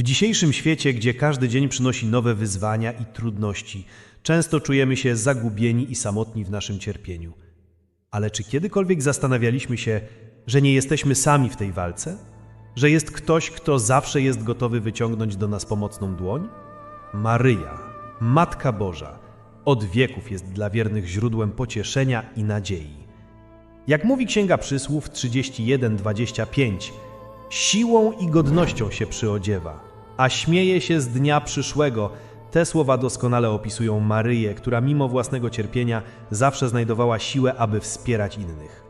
W dzisiejszym świecie, gdzie każdy dzień przynosi nowe wyzwania i trudności, często czujemy się zagubieni i samotni w naszym cierpieniu. Ale czy kiedykolwiek zastanawialiśmy się, że nie jesteśmy sami w tej walce? Że jest ktoś, kto zawsze jest gotowy wyciągnąć do nas pomocną dłoń? Maryja, Matka Boża, od wieków jest dla wiernych źródłem pocieszenia i nadziei. Jak mówi Księga Przysłów 31:25, siłą i godnością się przyodziewa, a śmieje się z dnia przyszłego. Te słowa doskonale opisują Maryję, która mimo własnego cierpienia zawsze znajdowała siłę, aby wspierać innych.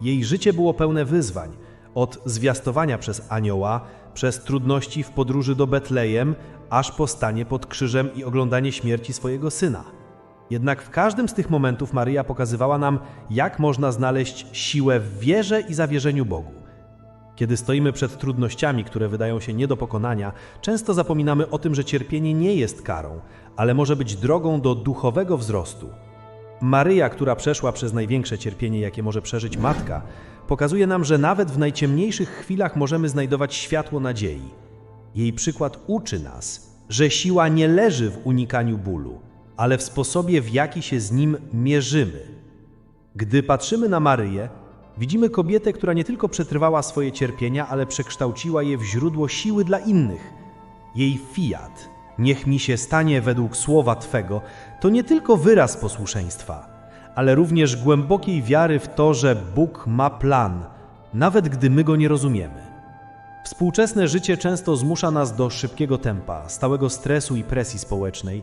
Jej życie było pełne wyzwań, od zwiastowania przez anioła, przez trudności w podróży do Betlejem, aż po stanie pod krzyżem i oglądanie śmierci swojego syna. Jednak w każdym z tych momentów Maryja pokazywała nam, jak można znaleźć siłę w wierze i zawierzeniu Bogu. Kiedy stoimy przed trudnościami, które wydają się nie do pokonania, często zapominamy o tym, że cierpienie nie jest karą, ale może być drogą do duchowego wzrostu. Maryja, która przeszła przez największe cierpienie, jakie może przeżyć matka, pokazuje nam, że nawet w najciemniejszych chwilach możemy znajdować światło nadziei. Jej przykład uczy nas, że siła nie leży w unikaniu bólu, ale w sposobie, w jaki się z nim mierzymy. Gdy patrzymy na Maryję, widzimy kobietę, która nie tylko przetrwała swoje cierpienia, ale przekształciła je w źródło siły dla innych. Jej fiat, niech mi się stanie według słowa Twego, to nie tylko wyraz posłuszeństwa, ale również głębokiej wiary w to, że Bóg ma plan, nawet gdy my go nie rozumiemy. Współczesne życie często zmusza nas do szybkiego tempa, stałego stresu i presji społecznej.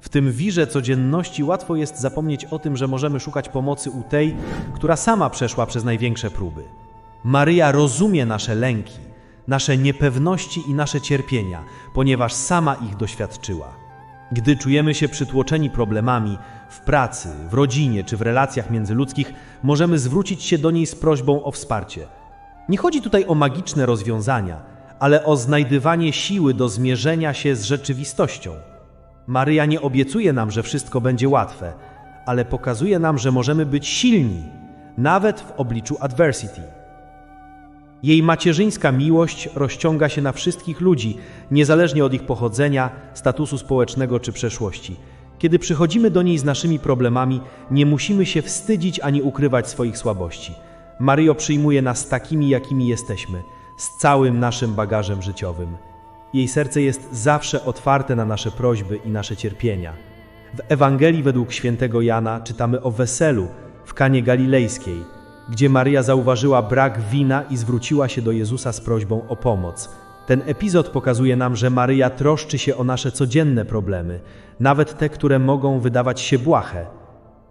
W tym wirze codzienności łatwo jest zapomnieć o tym, że możemy szukać pomocy u tej, która sama przeszła przez największe próby. Maryja rozumie nasze lęki, nasze niepewności i nasze cierpienia, ponieważ sama ich doświadczyła. Gdy czujemy się przytłoczeni problemami w pracy, w rodzinie czy w relacjach międzyludzkich, możemy zwrócić się do niej z prośbą o wsparcie. Nie chodzi tutaj o magiczne rozwiązania, ale o znajdywanie siły do zmierzenia się z rzeczywistością. Maryja nie obiecuje nam, że wszystko będzie łatwe, ale pokazuje nam, że możemy być silni, nawet w obliczu adversity. Jej macierzyńska miłość rozciąga się na wszystkich ludzi, niezależnie od ich pochodzenia, statusu społecznego czy przeszłości. Kiedy przychodzimy do niej z naszymi problemami, nie musimy się wstydzić ani ukrywać swoich słabości. Maryjo przyjmuje nas takimi, jakimi jesteśmy, z całym naszym bagażem życiowym. Jej serce jest zawsze otwarte na nasze prośby i nasze cierpienia. W Ewangelii według świętego Jana czytamy o weselu w Kanie Galilejskiej, gdzie Maryja zauważyła brak wina i zwróciła się do Jezusa z prośbą o pomoc. Ten epizod pokazuje nam, że Maryja troszczy się o nasze codzienne problemy, nawet te, które mogą wydawać się błahe.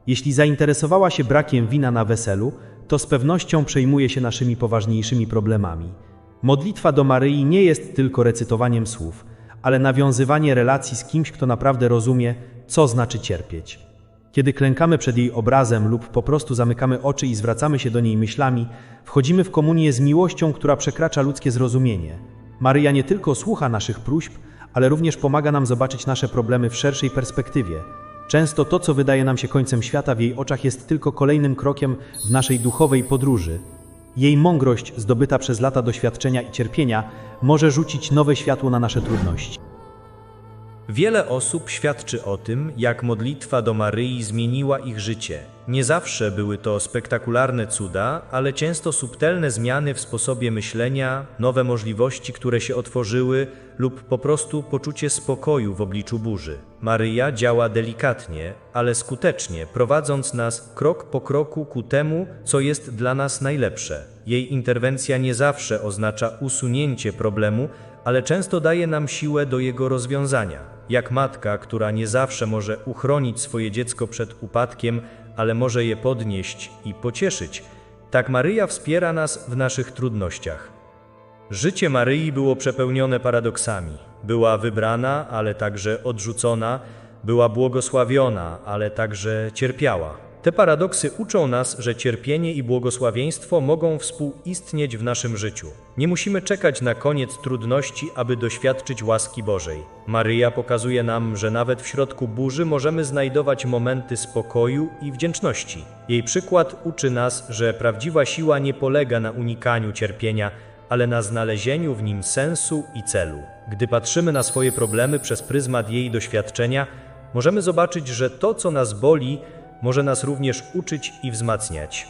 Jeśli zainteresowała się brakiem wina na weselu, to z pewnością przejmuje się naszymi poważniejszymi problemami. Modlitwa do Maryi nie jest tylko recytowaniem słów, ale nawiązywanie relacji z kimś, kto naprawdę rozumie, co znaczy cierpieć. Kiedy klękamy przed jej obrazem lub po prostu zamykamy oczy i zwracamy się do niej myślami, wchodzimy w komunię z miłością, która przekracza ludzkie zrozumienie. Maryja nie tylko słucha naszych próśb, ale również pomaga nam zobaczyć nasze problemy w szerszej perspektywie. Często to, co wydaje nam się końcem świata, w jej oczach jest tylko kolejnym krokiem w naszej duchowej podróży. Jej mądrość, zdobyta przez lata doświadczenia i cierpienia, może rzucić nowe światło na nasze trudności. Wiele osób świadczy o tym, jak modlitwa do Maryi zmieniła ich życie. Nie zawsze były to spektakularne cuda, ale często subtelne zmiany w sposobie myślenia, nowe możliwości, które się otworzyły, lub po prostu poczucie spokoju w obliczu burzy. Maryja działa delikatnie, ale skutecznie, prowadząc nas krok po kroku ku temu, co jest dla nas najlepsze. Jej interwencja nie zawsze oznacza usunięcie problemu, ale często daje nam siłę do jego rozwiązania. Jak matka, która nie zawsze może uchronić swoje dziecko przed upadkiem, ale może je podnieść i pocieszyć, tak Maryja wspiera nas w naszych trudnościach. Życie Maryi było przepełnione paradoksami. Była wybrana, ale także odrzucona, była błogosławiona, ale także cierpiała. Te paradoksy uczą nas, że cierpienie i błogosławieństwo mogą współistnieć w naszym życiu. Nie musimy czekać na koniec trudności, aby doświadczyć łaski Bożej. Maryja pokazuje nam, że nawet w środku burzy możemy znajdować momenty spokoju i wdzięczności. Jej przykład uczy nas, że prawdziwa siła nie polega na unikaniu cierpienia, ale na znalezieniu w nim sensu i celu. Gdy patrzymy na swoje problemy przez pryzmat jej doświadczenia, możemy zobaczyć, że to, co nas boli, może nas również uczyć i wzmacniać.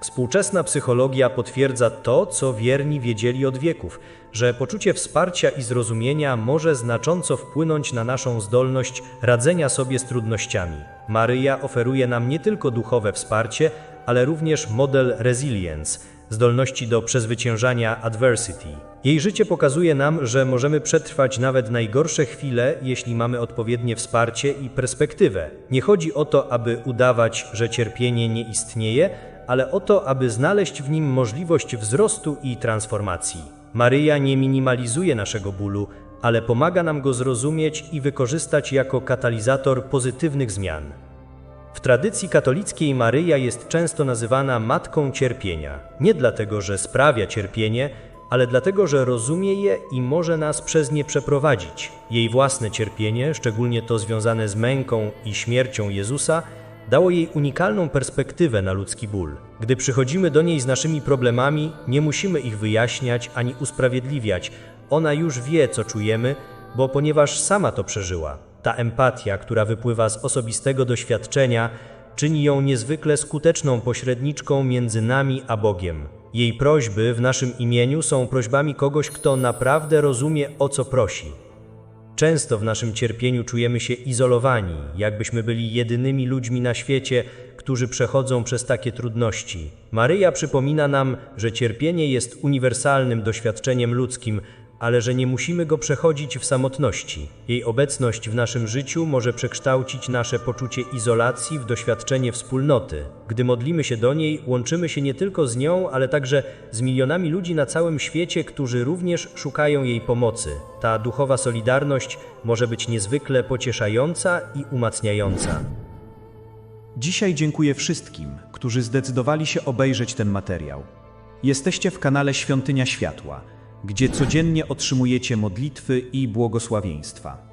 Współczesna psychologia potwierdza to, co wierni wiedzieli od wieków, że poczucie wsparcia i zrozumienia może znacząco wpłynąć na naszą zdolność radzenia sobie z trudnościami. Maryja oferuje nam nie tylko duchowe wsparcie, ale również model resilience, zdolności do przezwyciężania adversity. Jej życie pokazuje nam, że możemy przetrwać nawet najgorsze chwile, jeśli mamy odpowiednie wsparcie i perspektywę. Nie chodzi o to, aby udawać, że cierpienie nie istnieje, ale o to, aby znaleźć w nim możliwość wzrostu i transformacji. Maryja nie minimalizuje naszego bólu, ale pomaga nam go zrozumieć i wykorzystać jako katalizator pozytywnych zmian. W tradycji katolickiej Maryja jest często nazywana matką cierpienia. Nie dlatego, że sprawia cierpienie, ale dlatego, że rozumie je i może nas przez nie przeprowadzić. Jej własne cierpienie, szczególnie to związane z męką i śmiercią Jezusa, dało jej unikalną perspektywę na ludzki ból. Gdy przychodzimy do niej z naszymi problemami, nie musimy ich wyjaśniać ani usprawiedliwiać. Ona już wie, co czujemy, bo ponieważ sama to przeżyła. Ta empatia, która wypływa z osobistego doświadczenia, czyni ją niezwykle skuteczną pośredniczką między nami a Bogiem. Jej prośby w naszym imieniu są prośbami kogoś, kto naprawdę rozumie, o co prosi. Często w naszym cierpieniu czujemy się izolowani, jakbyśmy byli jedynymi ludźmi na świecie, którzy przechodzą przez takie trudności. Maryja przypomina nam, że cierpienie jest uniwersalnym doświadczeniem ludzkim, ale że nie musimy go przechodzić w samotności. Jej obecność w naszym życiu może przekształcić nasze poczucie izolacji w doświadczenie wspólnoty. Gdy modlimy się do niej, łączymy się nie tylko z nią, ale także z milionami ludzi na całym świecie, którzy również szukają jej pomocy. Ta duchowa solidarność może być niezwykle pocieszająca i umacniająca. Dzisiaj dziękuję wszystkim, którzy zdecydowali się obejrzeć ten materiał. Jesteście w kanale Świątynia Światła, gdzie codziennie otrzymujecie modlitwy i błogosławieństwa.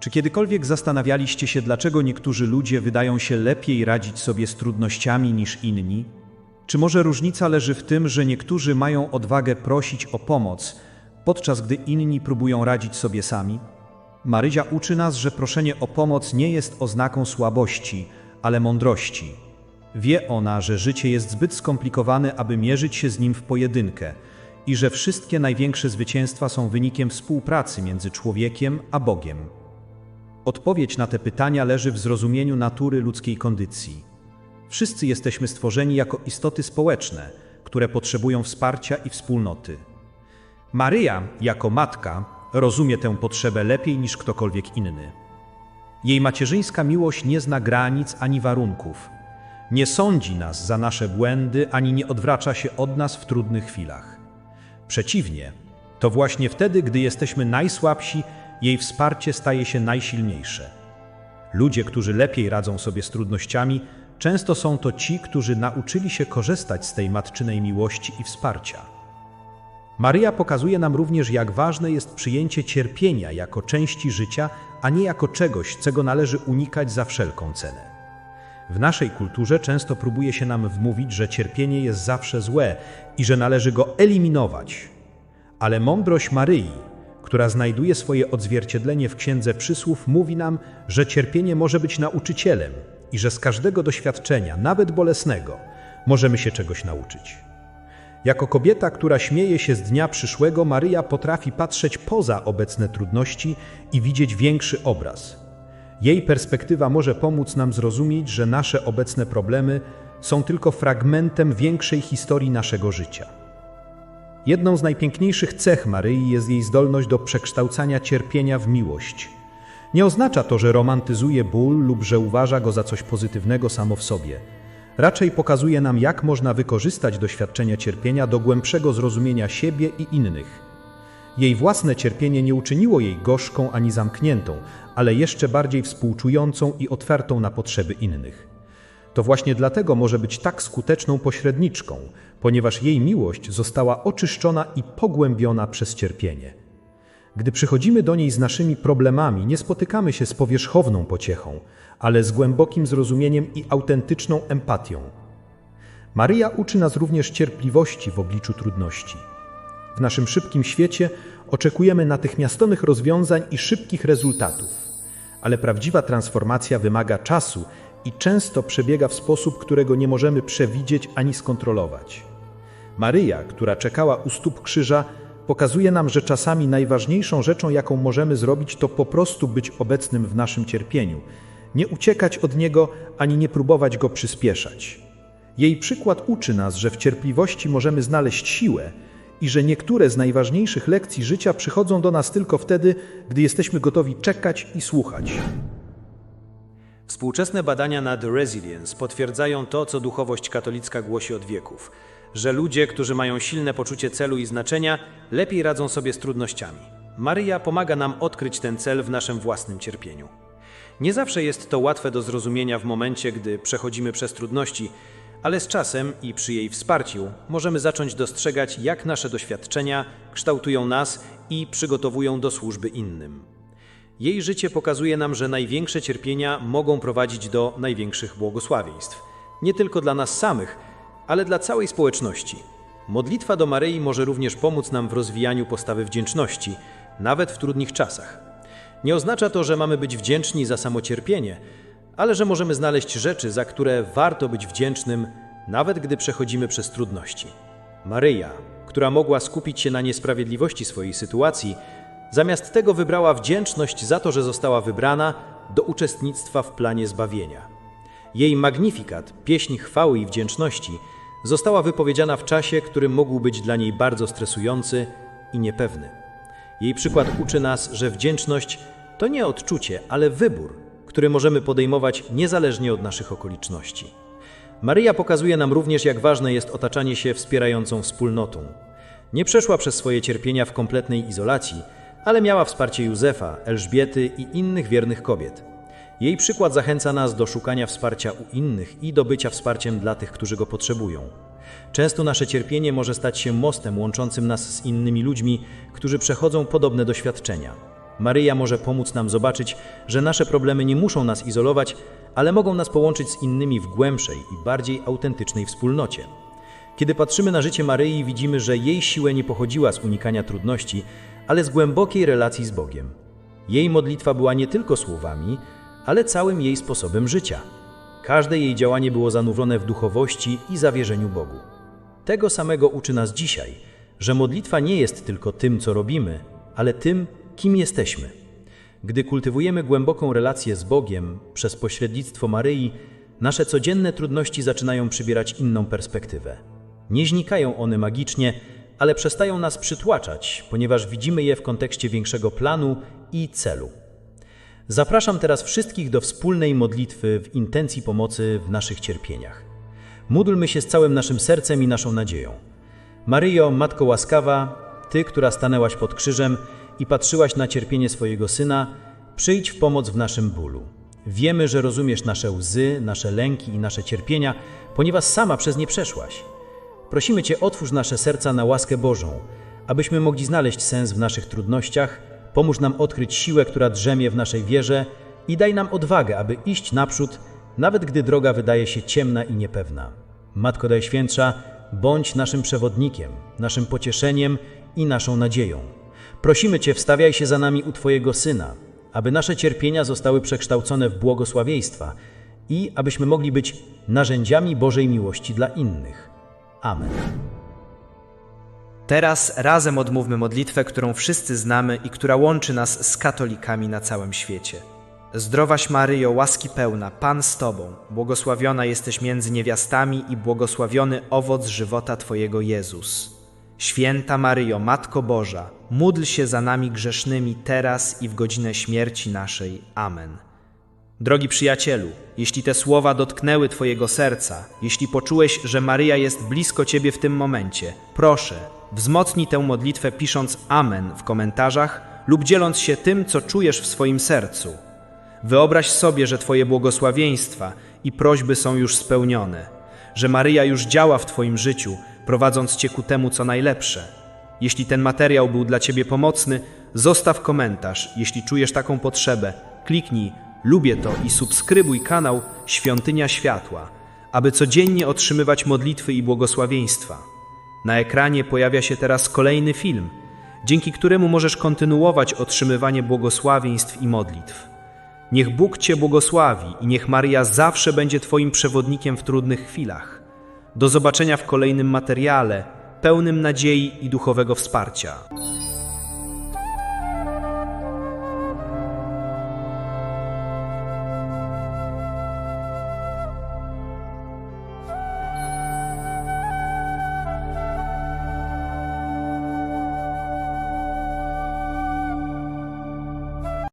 Czy kiedykolwiek zastanawialiście się, dlaczego niektórzy ludzie wydają się lepiej radzić sobie z trudnościami niż inni? Czy może różnica leży w tym, że niektórzy mają odwagę prosić o pomoc, podczas gdy inni próbują radzić sobie sami? Marysia uczy nas, że proszenie o pomoc nie jest oznaką słabości, ale mądrości. Wie ona, że życie jest zbyt skomplikowane, aby mierzyć się z nim w pojedynkę i że wszystkie największe zwycięstwa są wynikiem współpracy między człowiekiem a Bogiem. Odpowiedź na te pytania leży w zrozumieniu natury ludzkiej kondycji. Wszyscy jesteśmy stworzeni jako istoty społeczne, które potrzebują wsparcia i wspólnoty. Maryja, jako matka, rozumie tę potrzebę lepiej niż ktokolwiek inny. Jej macierzyńska miłość nie zna granic ani warunków. Nie sądzi nas za nasze błędy, ani nie odwraca się od nas w trudnych chwilach. Przeciwnie, to właśnie wtedy, gdy jesteśmy najsłabsi, jej wsparcie staje się najsilniejsze. Ludzie, którzy lepiej radzą sobie z trudnościami, często są to ci, którzy nauczyli się korzystać z tej matczynej miłości i wsparcia. Maryja pokazuje nam również, jak ważne jest przyjęcie cierpienia jako części życia, a nie jako czegoś, czego należy unikać za wszelką cenę. W naszej kulturze często próbuje się nam wmówić, że cierpienie jest zawsze złe i że należy go eliminować. Ale mądrość Maryi, która znajduje swoje odzwierciedlenie w Księdze Przysłów, mówi nam, że cierpienie może być nauczycielem i że z każdego doświadczenia, nawet bolesnego, możemy się czegoś nauczyć. Jako kobieta, która śmieje się z dnia przyszłego, Maryja potrafi patrzeć poza obecne trudności i widzieć większy obraz. Jej perspektywa może pomóc nam zrozumieć, że nasze obecne problemy są tylko fragmentem większej historii naszego życia. Jedną z najpiękniejszych cech Maryi jest jej zdolność do przekształcania cierpienia w miłość. Nie oznacza to, że romantyzuje ból lub że uważa go za coś pozytywnego samo w sobie. Raczej pokazuje nam, jak można wykorzystać doświadczenia cierpienia do głębszego zrozumienia siebie i innych. Jej własne cierpienie nie uczyniło jej gorzką ani zamkniętą, ale jeszcze bardziej współczującą i otwartą na potrzeby innych. To właśnie dlatego może być tak skuteczną pośredniczką, ponieważ jej miłość została oczyszczona i pogłębiona przez cierpienie. Gdy przychodzimy do niej z naszymi problemami, nie spotykamy się z powierzchowną pociechą, ale z głębokim zrozumieniem i autentyczną empatią. Maryja uczy nas również cierpliwości w obliczu trudności. W naszym szybkim świecie oczekujemy natychmiastowych rozwiązań i szybkich rezultatów. Ale prawdziwa transformacja wymaga czasu i często przebiega w sposób, którego nie możemy przewidzieć ani skontrolować. Maryja, która czekała u stóp krzyża, pokazuje nam, że czasami najważniejszą rzeczą, jaką możemy zrobić, to po prostu być obecnym w naszym cierpieniu, nie uciekać od niego ani nie próbować go przyspieszać. Jej przykład uczy nas, że w cierpliwości możemy znaleźć siłę i że niektóre z najważniejszych lekcji życia przychodzą do nas tylko wtedy, gdy jesteśmy gotowi czekać i słuchać. Współczesne badania nad resilience potwierdzają to, co duchowość katolicka głosi od wieków, że ludzie, którzy mają silne poczucie celu i znaczenia, lepiej radzą sobie z trudnościami. Maryja pomaga nam odkryć ten cel w naszym własnym cierpieniu. Nie zawsze jest to łatwe do zrozumienia w momencie, gdy przechodzimy przez trudności, ale z czasem i przy jej wsparciu możemy zacząć dostrzegać, jak nasze doświadczenia kształtują nas i przygotowują do służby innym. Jej życie pokazuje nam, że największe cierpienia mogą prowadzić do największych błogosławieństw. Nie tylko dla nas samych, ale dla całej społeczności. Modlitwa do Maryi może również pomóc nam w rozwijaniu postawy wdzięczności, nawet w trudnych czasach. Nie oznacza to, że mamy być wdzięczni za samo cierpienie, ale że możemy znaleźć rzeczy, za które warto być wdzięcznym, nawet gdy przechodzimy przez trudności. Maryja, która mogła skupić się na niesprawiedliwości swojej sytuacji, zamiast tego wybrała wdzięczność za to, że została wybrana do uczestnictwa w planie zbawienia. Jej magnifikat, pieśń chwały i wdzięczności, została wypowiedziana w czasie, który mógł być dla niej bardzo stresujący i niepewny. Jej przykład uczy nas, że wdzięczność to nie odczucie, ale wybór, który możemy podejmować niezależnie od naszych okoliczności. Maryja pokazuje nam również, jak ważne jest otaczanie się wspierającą wspólnotą. Nie przeszła przez swoje cierpienia w kompletnej izolacji, ale miała wsparcie Józefa, Elżbiety i innych wiernych kobiet. Jej przykład zachęca nas do szukania wsparcia u innych i do bycia wsparciem dla tych, którzy go potrzebują. Często nasze cierpienie może stać się mostem łączącym nas z innymi ludźmi, którzy przechodzą podobne doświadczenia. Maryja może pomóc nam zobaczyć, że nasze problemy nie muszą nas izolować, ale mogą nas połączyć z innymi w głębszej i bardziej autentycznej wspólnocie. Kiedy patrzymy na życie Maryi, widzimy, że jej siła nie pochodziła z unikania trudności, ale z głębokiej relacji z Bogiem. Jej modlitwa była nie tylko słowami, ale całym jej sposobem życia. Każde jej działanie było zanurzone w duchowości i zawierzeniu Bogu. Tego samego uczy nas dzisiaj, że modlitwa nie jest tylko tym, co robimy, ale tym, kim jesteśmy. Gdy kultywujemy głęboką relację z Bogiem przez pośrednictwo Maryi, nasze codzienne trudności zaczynają przybierać inną perspektywę. Nie znikają one magicznie, ale przestają nas przytłaczać, ponieważ widzimy je w kontekście większego planu i celu. Zapraszam teraz wszystkich do wspólnej modlitwy w intencji pomocy w naszych cierpieniach. Módlmy się z całym naszym sercem i naszą nadzieją. Maryjo, Matko łaskawa, Ty, która stanęłaś pod krzyżem i patrzyłaś na cierpienie swojego Syna, przyjdź w pomoc w naszym bólu. Wiemy, że rozumiesz nasze łzy, nasze lęki i nasze cierpienia, ponieważ sama przez nie przeszłaś. Prosimy Cię, otwórz nasze serca na łaskę Bożą, abyśmy mogli znaleźć sens w naszych trudnościach, pomóż nam odkryć siłę, która drzemie w naszej wierze i daj nam odwagę, aby iść naprzód, nawet gdy droga wydaje się ciemna i niepewna. Matko Najświętsza, bądź naszym przewodnikiem, naszym pocieszeniem i naszą nadzieją. Prosimy Cię, wstawiaj się za nami u Twojego Syna, aby nasze cierpienia zostały przekształcone w błogosławieństwa i abyśmy mogli być narzędziami Bożej miłości dla innych. Amen. Teraz razem odmówmy modlitwę, którą wszyscy znamy i która łączy nas z katolikami na całym świecie. Zdrowaś Maryjo, łaski pełna, Pan z Tobą, błogosławiona jesteś między niewiastami i błogosławiony owoc żywota Twojego Jezus. Święta Maryjo, Matko Boża, módl się za nami grzesznymi teraz i w godzinę śmierci naszej. Amen. Drogi przyjacielu, jeśli te słowa dotknęły Twojego serca, jeśli poczułeś, że Maryja jest blisko Ciebie w tym momencie, proszę, wzmocnij tę modlitwę pisząc Amen w komentarzach lub dzieląc się tym, co czujesz w swoim sercu. Wyobraź sobie, że Twoje błogosławieństwa i prośby są już spełnione, że Maryja już działa w Twoim życiu, prowadząc Cię ku temu, co najlepsze. Jeśli ten materiał był dla Ciebie pomocny, zostaw komentarz. Jeśli czujesz taką potrzebę, kliknij lubię to i subskrybuj kanał Świątynia Światła, aby codziennie otrzymywać modlitwy i błogosławieństwa. Na ekranie pojawia się teraz kolejny film, dzięki któremu możesz kontynuować otrzymywanie błogosławieństw i modlitw. Niech Bóg Cię błogosławi i niech Maria zawsze będzie Twoim przewodnikiem w trudnych chwilach. Do zobaczenia w kolejnym materiale, pełnym nadziei i duchowego wsparcia.